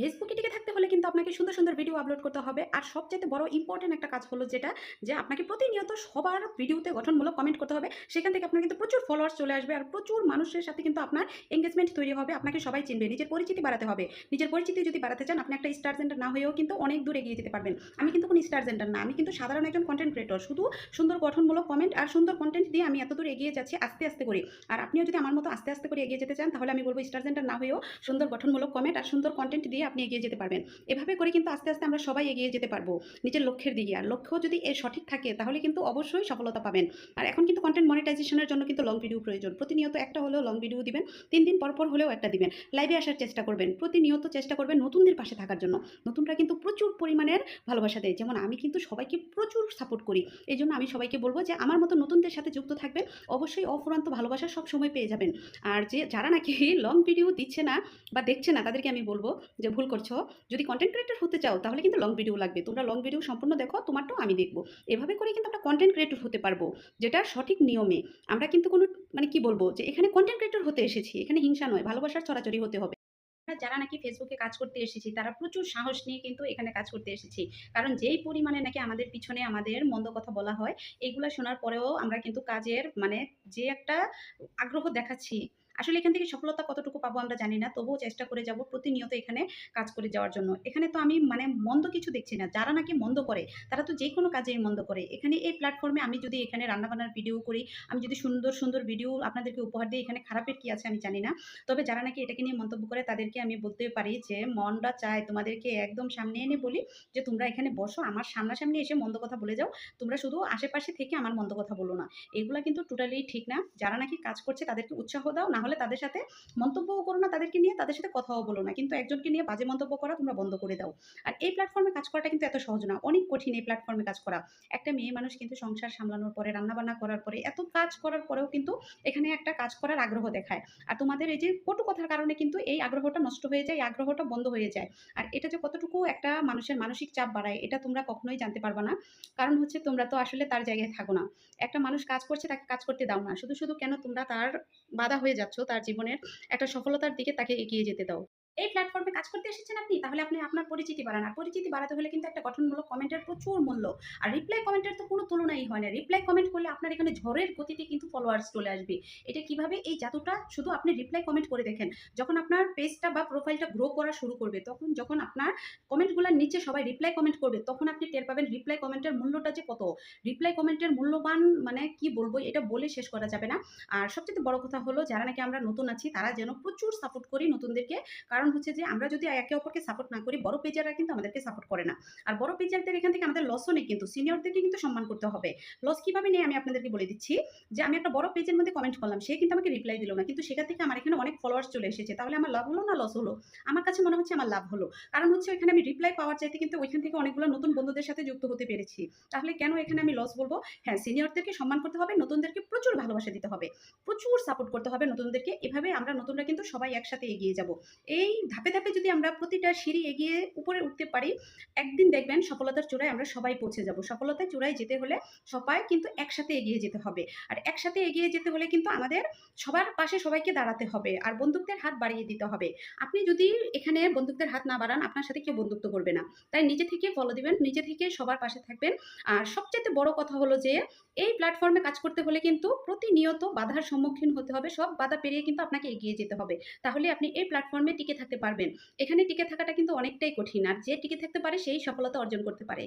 ফেসবুকে কিন্তু আপনাকে সুন্দর সুন্দর ভিডিও আপলোড করতে হবে। আর সবচেয়ে বড় ইম্পর্টেন্ট একটা কাজ হলো যেটা, যে আপনাকে প্রতিনিয়ত সবার ভিডিওতে গঠনমূলক কমেন্ট করতে হবে। সেখান থেকে আপনার কিন্তু প্রচুর ফলোয়ার্স চলে আসবে আর প্রচুর মানুষের সাথে কিন্তু আপনার এঙ্গেজমেন্ট তৈরি হবে। আপনাকে সবাই চিনবে, নিজের পরিচিতি বাড়াতে হবে। নিজের পরিচিতি যদি বাড়াতে চান, আপনি একটা স্টার জেন্ডার না হয়েও কিন্তু অনেক দূর এগিয়ে যেতে পারবেন। আমি কিন্তু কোনো স্টার জেন্ডার না, আমি কিন্তু সাধারণ একজন কন্টেন্ট ক্রিয়েটর শুধু সুন্দর গঠনমূলক কমেন্ট আর সুন্দর কন্টেন্ট দিয়ে আমি এত দূর এগিয়ে যাচ্ছি, আস্তে আস্তে করে। আর আপনিও যদি আমার মতো আস্তে আস্তে করে এগিয়ে যেতে চান, তাহলে আমি বলব স্টার জেন্ডার না হয়েও সুন্দর গঠনমূলক কমেন্ট আর সুন্দর কন্টেন্ট দিয়ে আপনি এগিয়ে যেতে পারবেন। এভাবে করে কিন্তু আস্তে আস্তে আমরা সবাই এগিয়ে যেতে পারব নিজের লক্ষ্যের দিকে। আর লক্ষ্য যদি এ সঠিক থাকে, তাহলে কিন্তু অবশ্যই সফলতা পাবেন। আর এখন কিন্তু কন্টেন্ট মনিটাইজেশনের জন্য কিন্তু লং ভিডিও প্রয়োজন। প্রতিনিয়ত একটা হলেও লং ভিডিও দিবেন, তিন দিন পর পর হলেও একটা দিবেন। লাইভে আসার চেষ্টা করবেন, প্রতিনিয়ত চেষ্টা করবেন নতুনদের পাশে থাকার জন্য। নতুনরা কিন্তু প্রচুর পরিমাণের ভালোবাসা দেয়। যেমন আমি কিন্তু সবাইকে প্রচুর সাপোর্ট করি। এই জন্য আমি সবাইকে বলব যে, আমার মতো নতুনদের সাথে যুক্ত থাকবেন, অবশ্যই অফুরান্ত ভালোবাসা সব সময় পেয়ে যাবেন। আর যে, যারা নাকি লং ভিডিও দিচ্ছে না বা দেখছে না, তাদেরকে আমি বলব যে, ভুল করছ। যদি কন্টেন্ট ক্রিয়েটর হতে চাও, তাহলে কিন্তু লং ভিডিও লাগবে। তোমরা লং ভিডিও সম্পূর্ণ দেখো, তোমারটাও আমি দেখব। এভাবে করে কিন্তু আমরা কন্টেন্ট ক্রিয়েটর হতে পারব, যেটা সঠিক নিয়মে। আমরা কিন্তু কোনো মানে কি বলব, যে এখানে কন্টেন্ট ক্রিয়েটর হতে এসেছি, এখানে হিংসা নয়, ভালোবাসার ছড়াছড়ি হতে হবে। যারা নাকি ফেসবুকে কাজ করতে এসেছি, তারা প্রচুর সাহস নিয়ে কিন্তু এখানে কাজ করতে এসেছি। কারণ যেই পরিমাণে নাকি আমাদের পিছনে আমাদের মন্দ কথা বলা হয়, এগুলো শোনার পরেও আমরা কিন্তু কাজের মানে যে একটা আগ্রহ দেখাচ্ছি আসলে এখান থেকে সফলতা কতটুকু পাবো আমরা জানি না, তবুও চেষ্টা করে যাব প্রতিনিয়ত এখানে কাজ করে যাওয়ার জন্য। এখানে তো আমি মানে মন্দ কিছু দেখছি না, যারা নাকি মন্দ করে, তারা তো যে কোনো কাজেই মন্দ করে। এখানে এই প্ল্যাটফর্মে আমি যদি এখানে রান্নাবান্নার ভিডিও করি, আমি যদি সুন্দর সুন্দর ভিডিও আপনাদেরকে উপহার দিই, এখানে খারাপের কি আছে আমি জানি না। তবে যারা নাকি এটাকে নিয়ে মন্তব্য করে, তাদেরকে আমি বলতে পারি যে, মনটা চায় তোমাদেরকে একদম সামনে এনে বলি যে, তোমরা এখানে বসো, আমার সামনাসামনি এসে মন্দ কথা বলে যাও, তোমরা শুধু আশেপাশে থেকে আমার মন্দ কথা বলো না। এগুলো কিন্তু টোটালি ঠিক না। যারা নাকি কাজ করছে, তাদেরকে উৎসাহ দাও, না হলে তাদের সাথে মন্তব্যও করো না, তাদেরকে নিয়ে তাদের সাথে কথাও বলো না। কিন্তু একজনকে নিয়ে বাজে মন্তব্য করা তোমরা বন্ধ করে দাও। আর এই প্ল্যাটফর্মে কাজ করাটা কিন্তু এত সহজ না। অনেক কঠিন এই প্ল্যাটফর্মে কাজ করা। একটা মেয়ে মানুষ কিন্তু সংসার সামলানোর পরে, রান্নাবান্না করার পরে, এত কাজ করার পরেও কিন্তু এখানে একটা কাজ করার আগ্রহ দেখায়। আর তোমাদের এই যে কটু কথার কারণে কিন্তু এই আগ্রহটা নষ্ট হয়ে যায় আগ্রহটা বন্ধ হয়ে যায়। আর এটা যে কতটুকু একটা মানুষের মানসিক চাপ বাড়ায়, এটা তোমরা কখনোই জানতে পারবে না। কারণ হচ্ছে তোমরা তো আসলে তার জায়গায় থাকো না। একটা মানুষ কাজ করছে, তাকে কাজ করতে দাও না। শুধু শুধু কেন তোমরা তার বাধা হয়ে যাচ্ছ? তার জীবনের একটা সফলতার দিকে তাকে এগিয়ে যেতে দাও। এই প্ল্যাটফর্মে কাজ করতে এসেছেন আপনি? তাহলে আপনি আপনার পরিচিতি বাড়ান। আর পরিচিতি বাড়াতে হলে কিন্তু একটা গঠনমূলক কমেন্টের প্রচুর মূল্য। আর রিপ্লাই কমেন্টের তো কোনো তুলনাই হয় না। রিপ্লাই কমেন্ট করলে আপনার এখানে ঝড়ের গতিতে কিন্তু ফলোয়ার্স চলে আসবে। এটা কীভাবে? এই জাদুটা শুধু আপনি রিপ্লাই কমেন্ট করে দেখেন। যখন আপনার পেজটা বা প্রোফাইলটা গ্রো করা শুরু করবে, তখন যখন আপনার কমেন্টগুলোর নিচে সবাই রিপ্লাই কমেন্ট করবে, তখন আপনি টের পাবেন রিপ্লাই কমেন্টের মূল্যটা যে কত। রিপ্লাই কমেন্টের মূল্যবান মানে কি বলব? এটা বলে শেষ করা যাবে না। আর সবচেয়ে বড় কথা হলো, যারা নাকি আমরা নতুন আছি, তারা যেন প্রচুর সাপোর্ট করি নতুনদেরকে। কারণ হচ্ছে যে আমরা যদি একে অপরকে সাপোর্ট না করি, বড় পেজাররা কিন্তু আমাদেরকে সাপোর্ট করে না। আর বড় পেজারদের এখান থেকে আমাদের লসও নেই কিন্তু সিনিয়রদেরকে কিন্তু সম্মান করতে হবে। লস কীভাবে নেই আমি আপনাদেরকে বলে দিচ্ছি, যে আমি একটা বড় পেজের মধ্যে কমেন্ট করলাম, সে কিন্তু আমাকে রিপ্লাই দিল না। কিন্তু সেখান থেকে আমার এখানে অনেক ফলোয়ার্স চলে এসেছে। তাহলে আমার লাভ হলো না লস হলো? আমার কাছে মনে হচ্ছে আমার লাভ হলো। কারণ হচ্ছে এখানে আমি রিপ্লাই পাওয়ার চাইতে কিন্তু ওইখান থেকে অনেকগুলো নতুন বন্ধুদের সাথে যুক্ত হতে পেরেছি। তাহলে কেন এখানে আমি লস বলব? হ্যাঁ সিনিয়রদেরকে সম্মান করতে হবে, নতুনদেরকে প্রচুর ভালোবাসা দিতে হবে। প্রচুর সাপোর্ট করতে হবে নতুনদেরকে। এভাবে আমরা নতুনরা কিন্তু সবাই একসাথে এগিয়ে যাব। এই ধাপে ধাপে যদি আমরা প্রতিটা সিঁড়ি এগিয়ে উপরে উঠতে পারি, একদিন দেখবেন সফলতার চূড়ায় আমরা সবাই পৌঁছে যাব। সফলতার চূড়ায় যেতে হলে সবাই কিন্তু একসাথে এগিয়ে যেতে হবে। আর একসাথে এগিয়ে যেতে হলে কিন্তু আমাদের সবার পাশে সবাইকে দাঁড়াতে হবে আর বন্দুকদের হাত বাড়িয়ে দিতে হবে। আপনি যদি এখানে বন্দুকদের হাত না বাড়ান, আপনার সাথে কেউ বন্ধুত্ব করবে না। তাই নিজে থেকে ফলো দিবেন, নিজে থেকে সবার পাশে থাকবেন। আর সবচেয়ে বড় কথা হলো যে, এই প্ল্যাটফর্মে কাজ করতে হলে কিন্তু প্রতিনিয়ত বাধার সম্মুখীন হতে হবে। সব বাধা পেরিয়ে কিন্তু আপনাকে এগিয়ে যেতে হবে। তাহলে আপনি এই প্ল্যাটফর্মে থাকতে পারবেন। এখানে টিকে থাকাটা কিন্তু অনেকটাই কঠিন। আর যে টিকে থাকতে পারে, সেই সফলতা অর্জন করতে পারে।